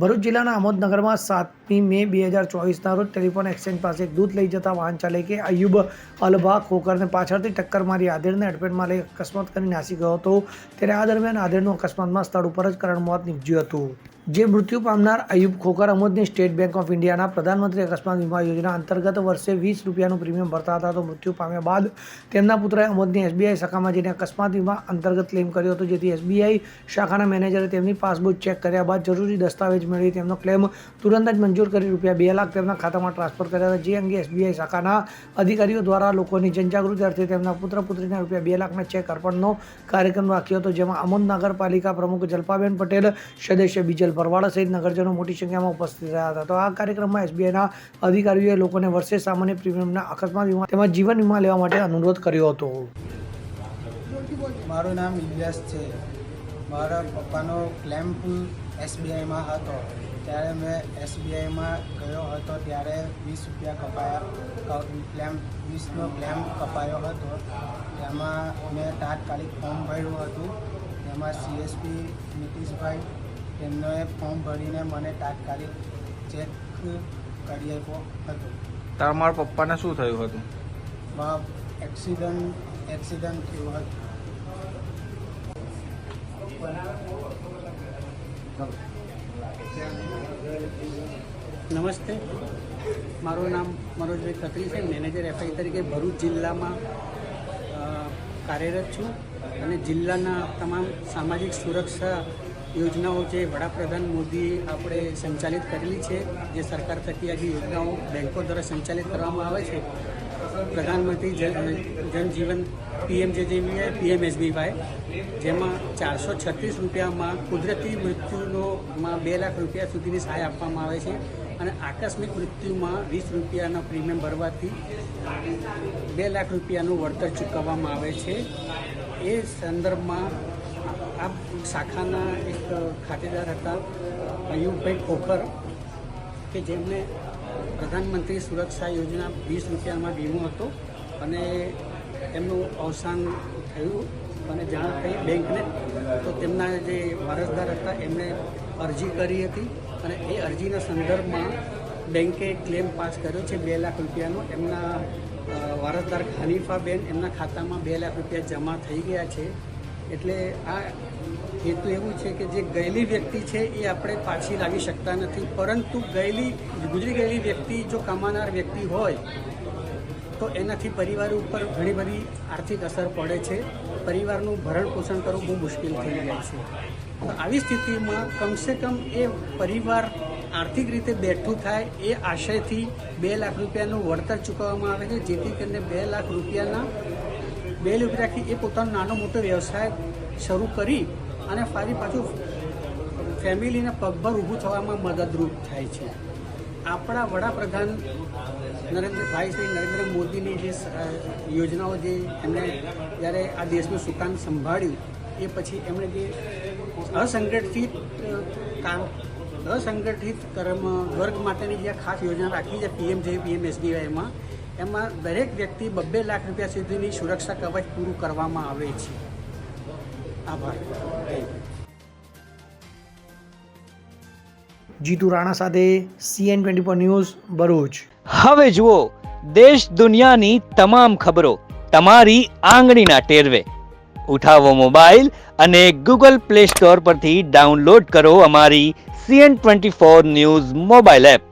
ભરૂચ જિલ્લાના આમોદનગરમાં સાતમી મે બે હજાર ચોવીસના રોજ ટેલિફોન એક્સચેન્જ પાસે દૂધ લઈ જતા વાહન ચાલકે અયુબ અલભા ખોકરને પાછળથી ટક્કર મારી આધેડને અડફેટમાં લઈ અકસ્માત કરી નાસી ગયો હતો. ત્યારે આ દરમિયાન આધેડનું અકસ્માતમાં સ્થળ ઉપર જ કરણ મોત નીપજ્યું હતું. જે મૃત્યુ પામનાર અયુબ ખોકર અમોદની સ્ટેટ બેંક ઓફ ઇન્ડિયાના પ્રધાનમંત્રી અકસ્માત વીમા યોજના અંતર્ગત વર્ષે વીસ રૂપિયાનું પ્રીમિયમ ભરતા હતા તો મૃત્યુ પામ્યા બાદ તેમના પુત્રએ અમોદની એસબીઆઈ શાખામાં જઈને અકસ્માત વીમા અંતર્ગત ક્લેમ કર્યો હતો, જેથી એસબીઆઈ શાખાના મેનેજરે તેમની પાસબુક ચેક કર્યા બાદ જરૂરી દસ્તાવેજ મેળવી તેમનો ક્લેમ તુરંત જ મંજૂર કરી રૂપિયા બે લાખ તેમના ખાતામાં ટ્રાન્સફર કર્યા હતા, જે અંગે એસબીઆઈ શાખાના અધિકારીઓ દ્વારા લોકોની જનજાગૃતિ અર્થે તેમના પુત્ર પુત્રીને રૂપિયા બે લાખના ચેક અર્પણનો કાર્યક્રમ રાખ્યો હતો, જેમાં આમોદ નગરપાલિકા પ્રમુખ જલ્પાબેન પટેલ, સદસ્ય બીજલ ભરવાડ સહિત નગરજનો મોટી સંખ્યામાં ઉપસ્થિત રહ્યા હતા. તો આ કાર્યક્રમમાં એસબીઆઈના અધિકારીઓએ લોકોને વર્ષે સામાન્ય પ્રીમિયમના અકસ્માત વીમા તેમજ જીવન વીમા લેવા માટે અનુરોધ કર્યો હતો. મારું નામ ઇલિયાસ છે. મારા પપ્પાનો ક્લેમ એસબીઆઈમાં હતો. ત્યારે મેં એસબીઆઈમાં ગયો હતો ત્યારે વીસ રૂપિયા કપાયા ક્લેમ વીસનો ક્લેમ કપાયો હતો. તેમાં મેં તાત્કાલિક ફોર્મ ભર્યું હતું. તેમાં સીએસપી નીતિશભાઈ તેમણે ફોર્મ ભરીને મને તાત્કાલિક ચેક કરી આપ્યો હતો તમારા પપ્પાને શું થયું હતું? એક્સિડન્ટ એક્સિડન્ટ થયું હતું. નમસ્તે. મારું નામ મનોજભાઈ ખત્રી છે. મેનેજર એફઆઈ તરીકે ભરૂચ જિલ્લામાં કાર્યરત છું અને જિલ્લાના તમામ સામાજિક સુરક્ષા યોજનાઓ જે વડાપ્રધાન મોદીએ આપણે સંચાલિત કરેલી છે, જે સરકાર થકી આજે યોજનાઓ બેંકો દ્વારા સંચાલિત કરવામાં આવે છે. પ્રધાનમંત્રી જન જનજીવન પીએમજેજેબીઆઈ પીએમએસબીવાય જેમાં ચારસો છત્રીસ રૂપિયામાં કુદરતી મૃત્યુનોમાં બે લાખ રૂપિયા સુધીની સહાય આપવામાં આવે છે અને આકસ્મિક મૃત્યુમાં વીસ રૂપિયાના પ્રીમિયમ ભરવાથી બે લાખ રૂપિયાનું વળતર ચૂકવવામાં આવે છે. એ સંદર્ભમાં આ શાખાના એક ખાતેદાર હતા, અયુબભાઈ ખોખર, કે જેમને પ્રધાનમંત્રી સુરક્ષા યોજના વીસ રૂપિયામાં વીમો હતો અને એમનું અવસાન થયું અને જાણ થઈ બેંકને, તો તેમના જે વારસદાર હતા એમણે અરજી કરી હતી અને એ અરજીના સંદર્ભમાં બેંકે ક્લેમ પાસ કર્યો છે બે લાખ રૂપિયાનો. એમના વારસદાર ખાનીફાબેન એમના ખાતામાં બે લાખ રૂપિયા જમા થઈ ગયા છે. એટલે આ હેતુ એવું છે કે જે ગયેલી વ્યક્તિ છે એ આપણે પાછી લાવી શકતા નથી. પરંતુ ગયેલી, ગુજરી ગયેલી વ્યક્તિ જો કમાનાર વ્યક્તિ હોય, તો એનાથી પરિવાર ઉપર ઘણી બધી આર્થિક અસર પડે છે. પરિવારનું ભરણ પોષણ કરવું બહુ મુશ્કેલ થઈ જાય છે. તો આવી સ્થિતિમાં કમસે કમ એ પરિવાર આર્થિક રીતે બેઠું થાય એ આશયથી બે લાખ રૂપિયાનું વળતર ચૂકવવામાં આવે છે, જેથી કરીને બે લાખ રૂપિયાના બે રાખી એ પોતાનો નાનો મોટો વ્યવસાય શરૂ કરી અને ફરી પાછું ફેમિલીને પગભર ઊભું થવામાં મદદરૂપ થાય છે. આપણા વડાપ્રધાન નરેન્દ્રભાઈ શ્રી નરેન્દ્ર મોદીની જે યોજનાઓ જે એમણે જ્યારે આ દેશનું સુકાન સંભાળ્યું, એ પછી એમણે જે અસંગઠિત કામ, અસંગઠિત કર્મ, વર્ગ માટેની જે ખાસ યોજના રાખી છે, પીએમ જે પીએમ એસબીઆઈમાં એમાં દરેક વ્યક્તિ બબ્બે લાખ રૂપિયા સુધીની સુરક્ષા કવચ પૂરું કરવામાં આવે છે. આભાર. જીતુ રાણા સાથે CN twenty four news Bharuch. હવે જુઓ દેશ દુનિયાની તમામ ખબરો તમારી આંગળીના ટેરવે. ઉઠાવો મોબાઈલ અને ગૂગલ પ્લે સ્ટોર પરથી ડાઉનલોડ કરો અમારી CN twenty four news mobile app.